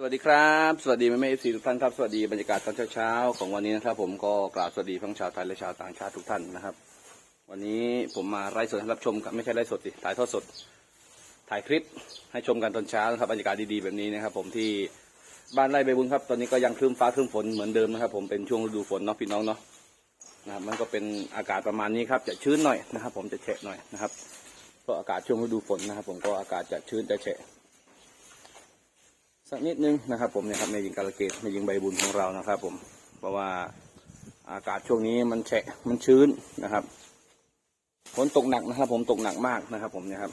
สวัสดีครับ สวัสดีแม่แม่เอฟซีทุกท่านครับ สวัสดีบรรยากาศตอนเช้าๆของวันนี้นะครับ ผมก็กราบสวัสดีทั้งชาวไทยและชาวต่างชาติทุกท่านนะครับ วันนี้ผมมาไลฟ์สดให้รับชมครับไม่ใช่ไลฟ์สดสิถ่ายทอดสด ถ่ายคลิปให้ชมกันตอนเช้านะครับบรรยากาศดีๆแบบนี้นะครับ ผมที่บ้านไร่ใบบุญครับ ตอนนี้ก็ยังครึ้มฟ้าครึ้มฝนเหมือนเดิมนะครับ ผมเป็นช่วงฤดูฝนเนาะพี่น้องเนาะนะครับมันก็เป็นอากาศประมาณนี้ครับจะชื้นหน่อยนะครับ ผมจะแฉะหน่อยนะครับเพราะอากาศช่วงฤดูฝนนะครับ ผมก็อากาศจะชื้นจะแฉะ สักนิดนึงนะครับผมเนี่ยครับแม่ยิงกาลเกตแม่ยิงใบบุญของเรานะครับผมเพราะว่าอากาศช่วงนี้มันแฉะมันชื้นนะครับฝนตกหนักนะครับ ผมตกหนักมากนะครับ ผมเนี่ยครับ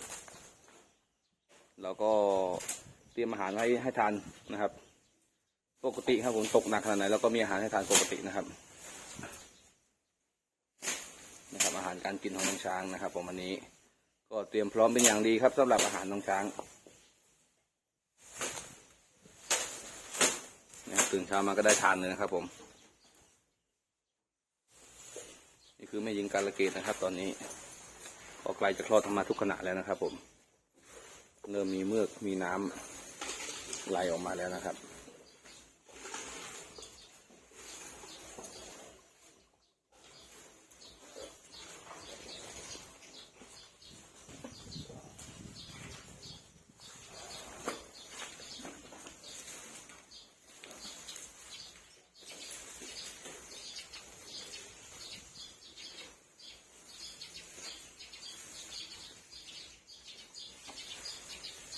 เราก็เตรียมอาหารไว้ให้ทานนะครับ ปกติครับผมตกหนักขนาดไหนเราก็มีอาหารให้ทานปกตินะครับนะครับอาหารการกินของน้องช้างนะครับ ผมวันนี้ ก็เตรียมพร้อมเป็นอย่างดีครับสำหรับอาหารน้องช้าง นะครับ ตื่นเช้ามาก็ได้ทานเลยนะครับ ผม นี่คือแม่ยิงการละเกตนะครับ ตอนนี้พอไกลจะคลอดธรรมาทุกขณะแล้วนะครับ ผม เริ่มมีเมือกมีน้ำไหลออกมาแล้วนะครับ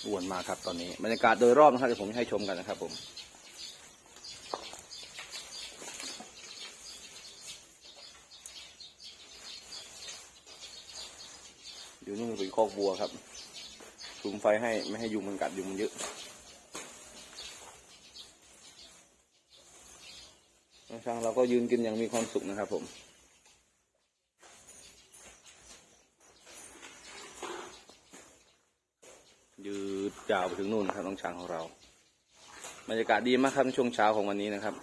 อ้วนมากครับตอนนี้บรรยากาศโดยรอบนะครับเดี๋ยวผมให้ชมกันนะครับผมอยู่นี่เป็นคอกบัวครับสุมไฟให้ไม่ให้ยุงมันกัดยุงมันเยอะช่างเราก็ยืนกินอย่างมีความสุขนะครับผม ยาวไปถึงนู่นครับน้องช้างของเราบรรยากาศดีมากครับในช่วงเช้าของวันนี้นะครับ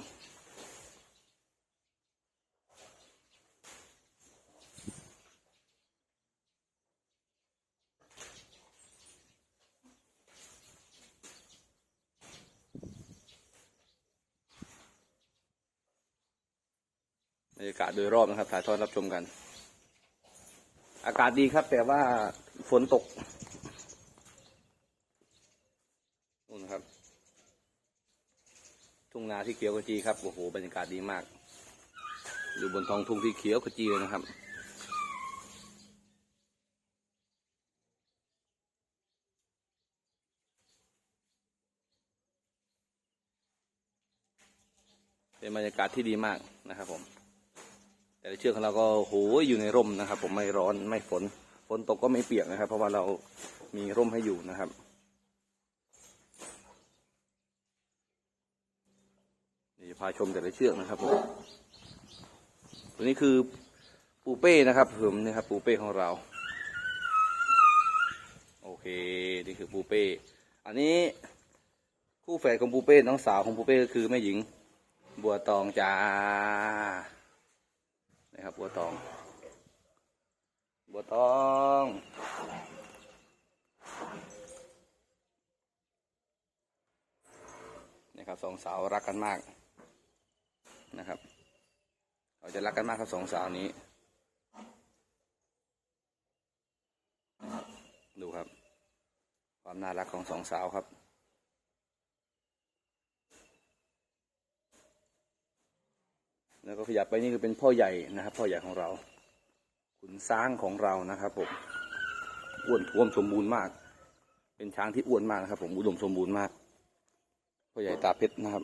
บรรยากาศโดยรอบนะครับถ่ายทอดรับชมกัน อากาศดีครับแต่ว่าฝนตก นู่นนะครับ ทุ่งนาที่เขียวขจีครับโอ้โหบรรยากาศดีมาก อยู่บนท้องทุ่งที่เขียวขจีเลยนะครับเป็นบรรยากาศที่ดีมากนะครับ ผม แต่เชือกของเราก็โหอยู่ในร่มนะครับ ผมไม่ร้อนไม่ฝนฝนตกก็ไม่เปียกนะครับ เพราะว่าเรามีร่มให้อยู่นะครับ นี่จะ พาชมแต่ละเชือกนะครับผมตัวนี้คือปูเป้นะครับผมนี่ครับปูเป้ของเรา โอเคนี่คือปูเป้ อันนี้คู่แฝดของปูเป้น้องสาวของปูเป้ก็คือแม่หญิงบัวตองจ้านะครับบัวตอง บัวตองนะครับสองสาวรักกันมาก นะครับ เขาจะรักกันมากครับสองสาวนี้ ดูครับ ความน่ารักของสองสาวครับแล้วก็ขยับไปนี่คือเป็นพ่อใหญ่นะครับ พ่อใหญ่ของเรา ขุนช้างของเรานะครับผมอ้วนท้วมสมบูรณ์มาก เป็นช้างที่อ้วนมากนะครับ ผมอุดมสมบูรณ์มาก พ่อใหญ่ตาเพชรนะครับ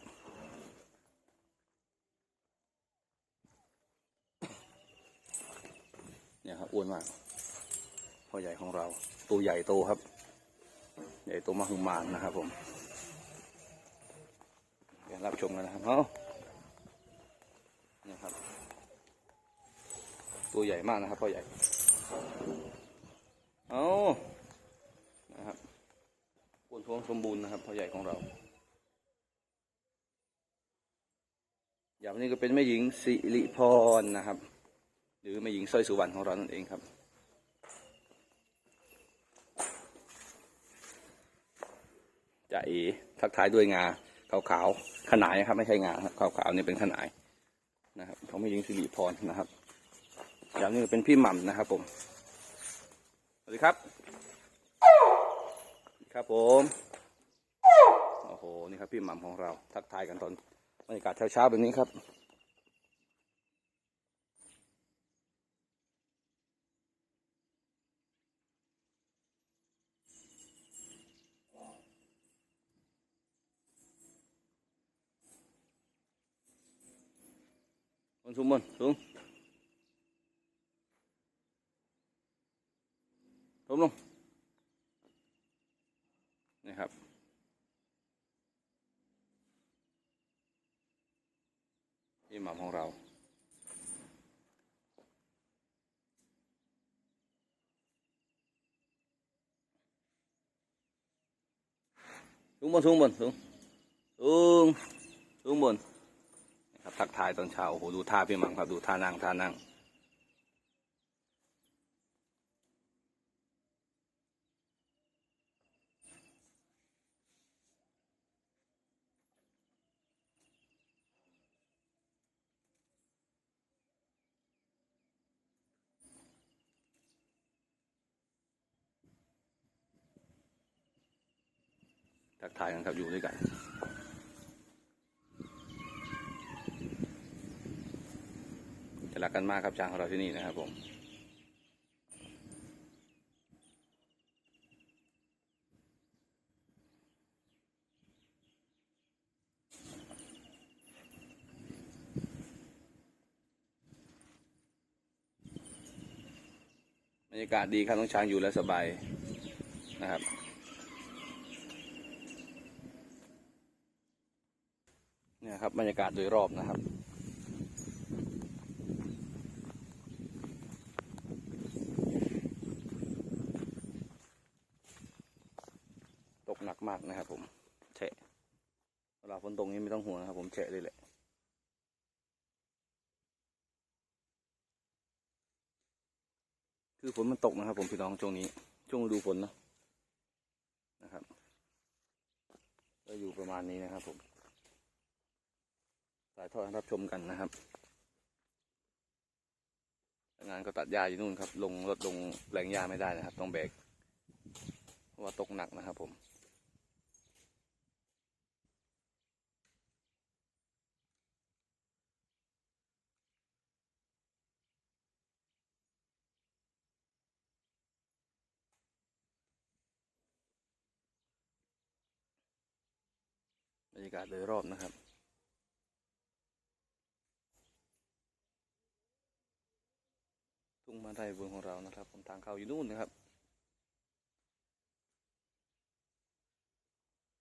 ครับอ้วนมากพ่อใหญ่ของเรา ตัวใหญ่โตครับ ใหญ่โตมหึมานนะครับผมเดี๋ยวรับชมกันนะครับเอานี่ครับ ตัวใหญ่มากนะครับพ่อใหญ่เอานะครับอ้วนท้วมสมบูรณ์นะครับพ่อใหญ่ของเราอย่างนี้ก็เป็นแม่หญิงสิริพรนะครับ หรือแม่หญิงสร้อยสุวรรณของเรานั่นเองครับ จะเอทักทายด้วยงาขาวขาวๆขนายนะครับ ไม่ใช่งาครับขาวขาวๆนี่เป็นขนายนะครับของแม่หญิงสิริพรนะครับอย่างนี้เป็นพี่หม่ำนะครับ ผมสวัสดีครับครับผมโอ้โหนี่ครับพี่หม่ำของเรา ทักทายกันตอนบรรยากาศเช้าๆแบบนี้ครับ บนสูงบนสูงล้มลงนี่ครับ ที่หมาของเราสูงบนสูงบนสูงสูงสูงบนนะ ครับทักทายตอนเช้าโอ้โหดูท่าพี่มังครับดูท่านั่งท่านั่งทักทายกันครับอยู่ด้วยกัน จะ รักกันมากครับช้างของเราที่นี่นะครับผมบรรยากาศดีครับน้องช้างอยู่แล้วสบายนะครับเนี่ยครับบรรยากาศโดยรอบนะครับ ตกหนักมากนะครับผม แฉะเวลาฝนตกนี้ไม่ต้องห่วงนะครับ ผมแฉะเลยแหละคือฝนมันตกนะครับ ผมพี่น้องช่วงนี้ ช่วงดูฝนนะนะครับก็อยู่ประมาณนี้นะครับผมสายทอดรับชมกันนะครับ งานก็ตัดหญ้าอยู่นู่นครับ ลงรถลงแรงหญ้าไม่ได้นะครับ ต้องแบก เพราะว่าตกหนักนะครับผม รรยากาศโดยรอบนะครับทุ่งมาไทยบนของเรานะครับผมทางเข้าอยู่นู่นนะครับ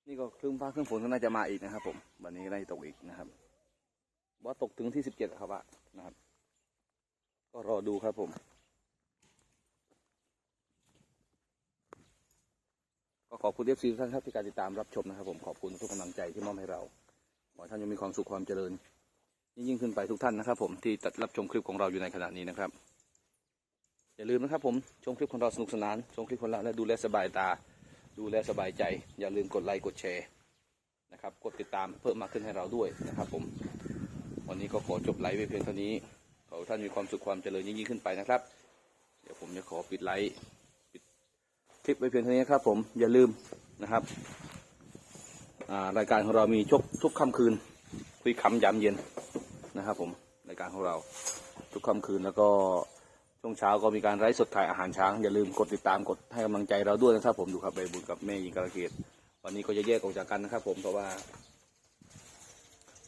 นี่ก็ครึ่งฟ้าครึ่งฝนก็น่าจะมาอีกนะครับ ผมวันนี้ก็น่าจะตกอีกนะครับว่าตกถึงที่สิบเจ็ดครับว่านะครับ ก็รอดูครับผม ก็ขอบคุณเอฟซีทุกท่านครับที่การติดตามรับชมนะครับ ผมขอบคุณทุกกำลังใจที่มอบให้เราขอท่านยังมีความสุขความเจริญ ยิ่งๆขึ้นไปทุกท่านนะครับ ผมที่ตัดรับชมคลิปของเราอยู่ในขณะนี้นะครับ อย่าลืมนะครับ ผมชมคลิปของเราสนุกสนานชมคลิปของเราและดูแลสบายตา ดูแลสบายใจ อย่าลืมกดไลค์กดแชร์นะครับกดติดตามเพิ่มมากขึ้นให้เราด้วยนะครับ ผม วันนี้ก็ขอจบไลฟ์ไว้เพียงเท่านี้ขอท่านมีความสุขความเจริญยิ่งๆขึ้นไปนะครับ เดี๋ยวผมจะขอปิดไลฟ์ คลิปไว้เพียงเท่านี้ครับผมอย่าลืมนะครับารายการของเรามีชกทุกค่ำคืน คุยคำยามเย็นนะครับผมรายการของเราทุกค่ำคืนแล้วก็ช่วงเช้าก็มีการไลฟ์สดถ่ายอาหารช้างอย่าลืมกดติดตามกดให้กำลังใจเราด้วยนะครับผมดูครับใบบุญกับแม่หญิงกระเกตวันนี้ก็จะแยกออกจากกันนะครับ ผมเพราะว่า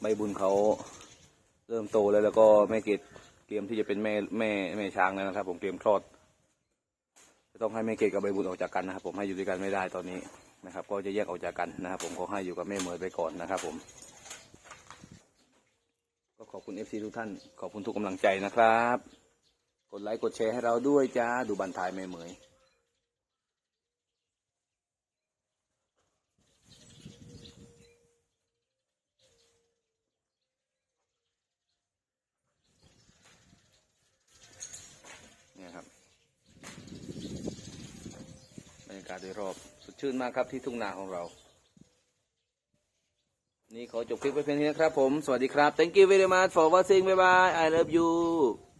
ใบบุญเขาเริ่มโตแล้วแล้วก็แม่เกตเตรียมที่จะเป็นแม่แม่แม่ช้างแล้วนะครับ ผมเตรียมคลอด ต้องให้แม่เกดกับใบบุญออกจากกันนะครับ ผมให้อยู่ด้วยกันไม่ได้ตอนนี้นะครับ ก็จะแยกออกจากกันนะครับ ผมขอให้อยู่กับแม่เหมยไปก่อนนะครับ ผม ก็ขอบคุณเอฟซีทุกท่านขอบคุณทุกกำลังใจนะครับ กดไลค์กดแชร์ให้เราด้วยจ้าดูบันทายแม่เหมยเนี่ยครับ บรรยาศโดยรอบ สดชื่นมากครับที่ทุ่งนาของเรา นี่ขอจบคลิปไว้เพียงเท่านี้นะครับผม สวัสดีครับ thank you very much for watching bye bye I love you